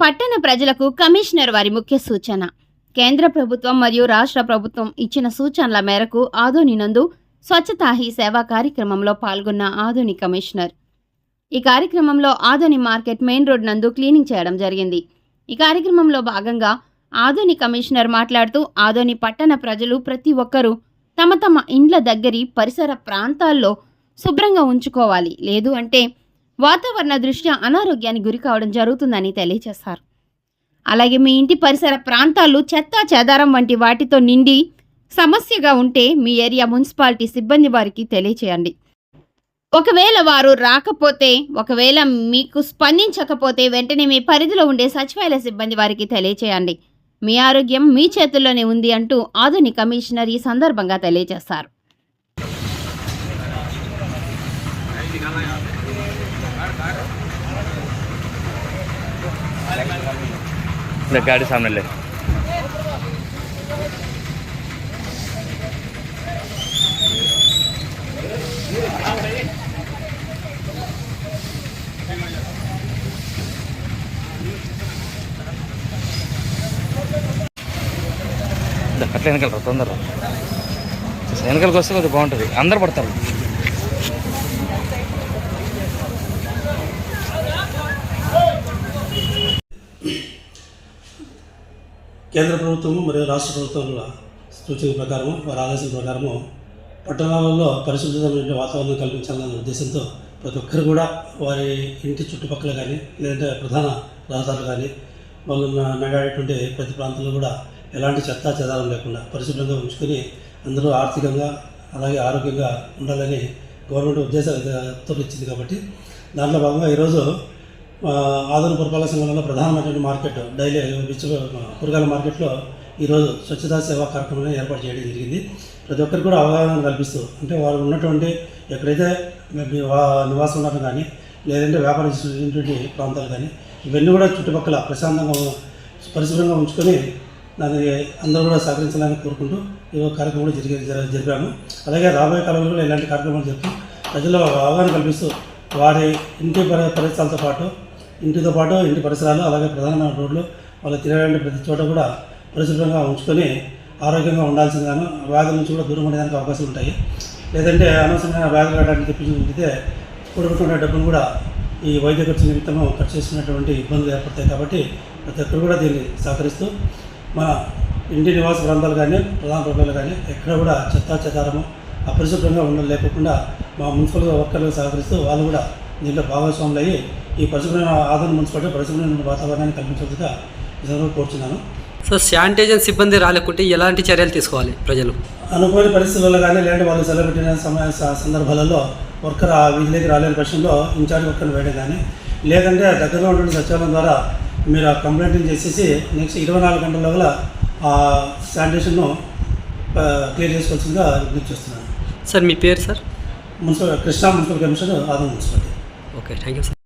పట్టణ ప్రజలకు కమిషనర్ వారి ముఖ్య సూచన. కేంద్ర ప్రభుత్వం మరియు రాష్ట్ర ప్రభుత్వం ఇచ్చిన సూచనల మేరకు ఆదోని నందు స్వచ్ఛతా హీ సేవా కార్యక్రమంలో పాల్గొన్న ఆదోని కమిషనర్. ఈ కార్యక్రమంలో ఆదోని మార్కెట్ మెయిన్ రోడ్ నందు క్లీనింగ్ చేయడం జరిగింది. ఈ కార్యక్రమంలో భాగంగా ఆదోని కమిషనర్ మాట్లాడుతూ ఆదోని పట్టణ ప్రజలు ప్రతి ఒక్కరూ తమ తమ ఇండ్ల దగ్గరి పరిసర ప్రాంతాల్లో శుభ్రంగా ఉంచుకోవాలి. లేదు అంటే వాతావరణ దృష్ట్యా అనారోగ్యానికి గురి కావడం జరుగుతుందని తెలియజేశారు. అలాగే మీ ఇంటి పరిసర ప్రాంతాలు చెత్త చెదారం వంటి వాటితో నిండి సమస్యగా ఉంటే మీ ఏరియా మున్సిపాలిటీ సిబ్బంది వారికి తెలియచేయండి. ఒకవేళ వారు రాకపోతే ఒకవేళ మీకు స్పందించకపోతే వెంటనే మీ పరిధిలో ఉండే సచివాలయ సిబ్బంది వారికి తెలియచేయండి. మీ ఆరోగ్యం మీ చేతుల్లోనే ఉంది అంటూ ఆధునిక కమిషనర్ ఈ సందర్భంగా తెలియజేశారు. இந்த காடி சாமி అట్లా వెనకాలరా తొందరగా వెనకాలకి వస్తే కొంచెం బాగుంటుంది అందరు పడతారు కేంద్ర ప్రభుత్వము మరియు రాష్ట్ర ప్రభుత్వముల సూచన ప్రకారము వారి ఆదేశం ప్రకారము పట్టణాలలో పరిశుభ్రమైన వాతావరణం కల్పించాలనే ఉద్దేశంతో ప్రతి ఒక్కరు కూడా వారి ఇంటి చుట్టుపక్కల కానీ లేదంటే ప్రధాన రహదారులు కానీ వాళ్ళు నగాడేటువంటి ప్రతి ప్రాంతంలో కూడా ఎలాంటి చెత్త చెదారం లేకుండా పరిశుభ్రంగా ఉంచుకొని అందరూ ఆర్థికంగా అలాగే ఆరోగ్యంగా ఉండాలని గవర్నమెంట్ ఉద్దేశాలు ఇచ్చింది కాబట్టి దాంట్లో భాగంగా ఈరోజు ఆదరణ పురపాలక సంఘంలో ప్రధానమైనటువంటి మార్కెట్ డైలీ కూరగాయల మార్కెట్లో ఈరోజు స్వచ్ఛతా సేవా కార్యక్రమాన్ని ఏర్పాటు చేయడం జరిగింది. ప్రతి ఒక్కరికి కూడా అవగాహన కల్పిస్తూ అంటే వారు ఉన్నటువంటి ఎక్కడైతే మీ వా- నివాసం ఉండటం కానీ లేదంటే వ్యాపారం చేసేటువంటి ప్రాంతాలు కానీ ఇవన్నీ కూడా చుట్టుపక్కల ప్రశాంతంగా పరిశుభ్రంగా ఉంచుకొని దాన్ని అందరూ కూడా సహకరించాలని కోరుకుంటూ ఈ కార్యక్రమం కూడా జరిగి జరిపాము. అలాగే రాబోయే కాలంలో కూడా ఇలాంటి కార్యక్రమాలు జరుపుతూ ప్రజల్లో అవగాహన కల్పిస్తూ వారి ఇంటి పరి పరిసరాలతో పాటు ఇంటితో పాటు ఇంటి పరిసరాలు అలాగే ప్రధానమైన రోడ్లు వాళ్ళు తిరగడానికి ప్రతి చోట కూడా పరిశుభ్రంగా ఉంచుకొని ఆరోగ్యంగా ఉండాల్సిందిగాను వ్యాధుల నుంచి కూడా దూరం ఉండడానికి అవకాశాలు ఉంటాయి. లేదంటే అనవసరమైన వ్యాధులు రావడానికి తెప్పించితే కూడుకున్న డబ్బును కూడా ఈ వైద్య ఖర్చు నిమిత్తము ఖర్చు చేసుకున్నటువంటి ఇబ్బందులు ఏర్పడతాయి కాబట్టి ప్రతి ఒక్కరు కూడా దీన్ని సహకరిస్తూ మన ఇంటి నివాస ప్రాంతాలు కానీ ప్రధాన రోడ్లు కానీ ఎక్కడ కూడా చెత్తా చెదారము అపరిశుభ్రంగా ఉండలేకుండా మా మున్సిపల్ వర్కర్లు సహకరిస్తూ వాళ్ళు కూడా దీంట్లో భాగస్వాములు అయ్యి ఈ పరిశుభ్రమైన ఆదరణ మున్సిపాలిటీ పరిశుభ్రమైన వాతావరణాన్ని కల్పించేందుగా నిజంగా కోరుచున్నాను సో శానిటైజర్ సిబ్బంది రాలేకుంటే ఎలాంటి చర్యలు తీసుకోవాలి ప్రజలు? అనుకోని పరిస్థితుల్లో కానీ లేదంటే వాళ్ళు సెలవు పెట్టిన సమయ సందర్భాలలో వర్కర్ ఆ విధిలోకి రాలేని పక్షంలో ఇన్ఛార్జ్ వర్కర్ని వేయడం కానీ లేదంటే దగ్గరలో ఉన్న సచివాలయం ద్వారా మీరు ఆ కంప్లైంట్ చేసేసి నెక్స్ట్ ఇరవై నాలుగు గంటల లోపల ఆ శానిటేషన్ను క్లియర్ చేసుకోవాల్సిందిగా విజ్ఞప్తి చేస్తున్నాను. సార్ మీ పేరు sir? Municipal Krishna municipal commissioner Adam municipality okay thank you